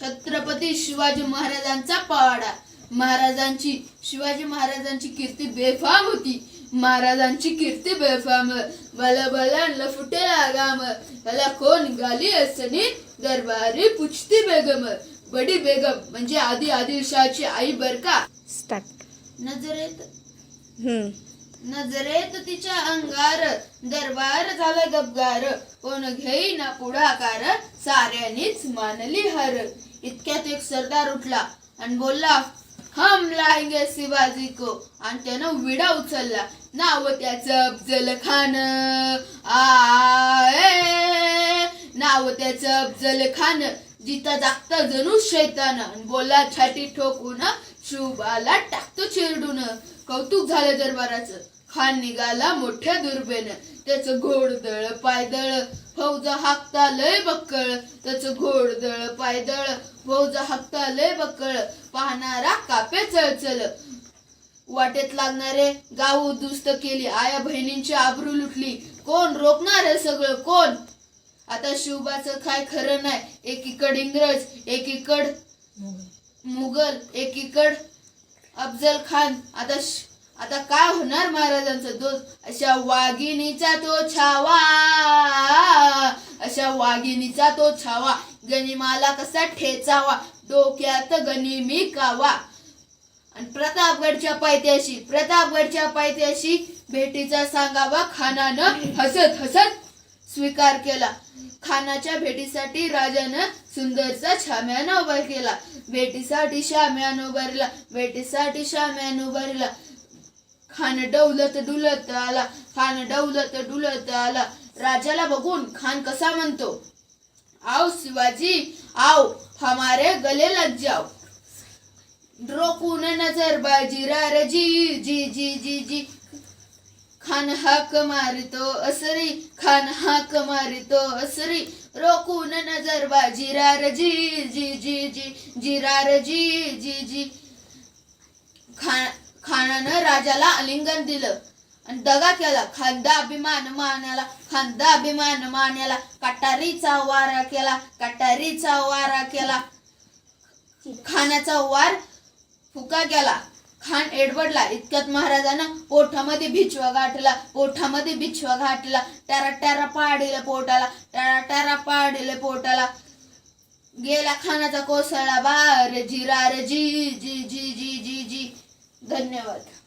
छत्रपती शिवाजी महाराजांचा पावाडा महाराजांची शिवाजी महाराजांची कीर्ती बेफाम होती. महाराजांची कीर्ती बेफाम. बला बला लफुटे लागाम मला कोण गाली असनी दरबारी पुछती बेगम. बडी बेगम म्हणजे आधी आदिलशाहची आई बर का? स्टार्ट नजरेत? हम्म. नजरेत तिच्या अंगार दरबार झाला गबगार. कोण घेईना पुढाकार साऱ्यांनीच मानली हर. इतक्यात एक सरदार उठला आणि बोलला हम लाएंगे शिवाजी को. आणि त्यानं विडा उचलला. नाव त्याच अफजल खान. आए! नाव त्याचं अफजल खान. जिता जागता जणू शैतान. आणि बोलला छाती ठोकून शुभाला टाकतो चिरडून. कौतुक झालं दरबाराचं. खान निघाला मोठ्या दुर्बेन. त्याच घोडदळ पायदळ फौजा हाकता लय बक्कळ. त्याच घोडदळ पायदळ फौजा हाकता लय बक्कळ. पाहणारा कापे चळचल वाटेत लागणारे गाव उद्ध्वस्त केली आया बहिणींची आबरू लुटली. कोण रोखणार सगळं? कोण? आता शिवबाचं काय खरं नाही. एकीकड इंग्रज एकीकड मुघल एकीकड अफजल खान. आता आता काय होणार महाराजांचा दोष? अशा वाघिणीचा तो छावा. अशा वाघिणीचा तो छावा. गनिमाला कसा ठेचावा? डोक्यात गनिमी कावा. आणि प्रतापगडच्या पायथ्याशी प्रतापगडच्या पायथ्याशी भेटीचा सांगावा खानानं हसत हसत स्वीकार केला. खानाच्या भेटीसाठी राजानं सुंदरचा छाम्यानं उभा केला. भेटीसाठी शाम्यानं उभारला. भेटीसाठी शाम्यानं उभारला. खान डौलत डुलत आला खान डौलत डुलत आला. राजाला बघून खान कसा म्हणतो आओ शिवाजी आओ हमारे गले लग जाओ. रोकून नजर बाजी रार जी जी जी जी. जी खान हाक मारितो असरी खान हाक मारितो असरी. रोकून नजर बाजी रार जी जी जी जी जी रार जी जी जी. खान खानानं राजाला आलिंगन दिलं. आणि दगा केला खांदा अभिमान मानाला खांदा अभिमान मानाला कटारीचा वारा केला कटारीचा वारा केला. खानाचा वार फुका गेला. खान एडवडला इतक्यात महाराजानं पोठामध्ये भिचवा गाठला पोठामध्ये भिचवा घातला टॅरा टॅरा पाडीला पोटाला टॅरा टॅरा पाडीले पोटाला. गेला खानाचा कोसळा बार जिरार जी जी जी जी जी जी. धन्यवाद.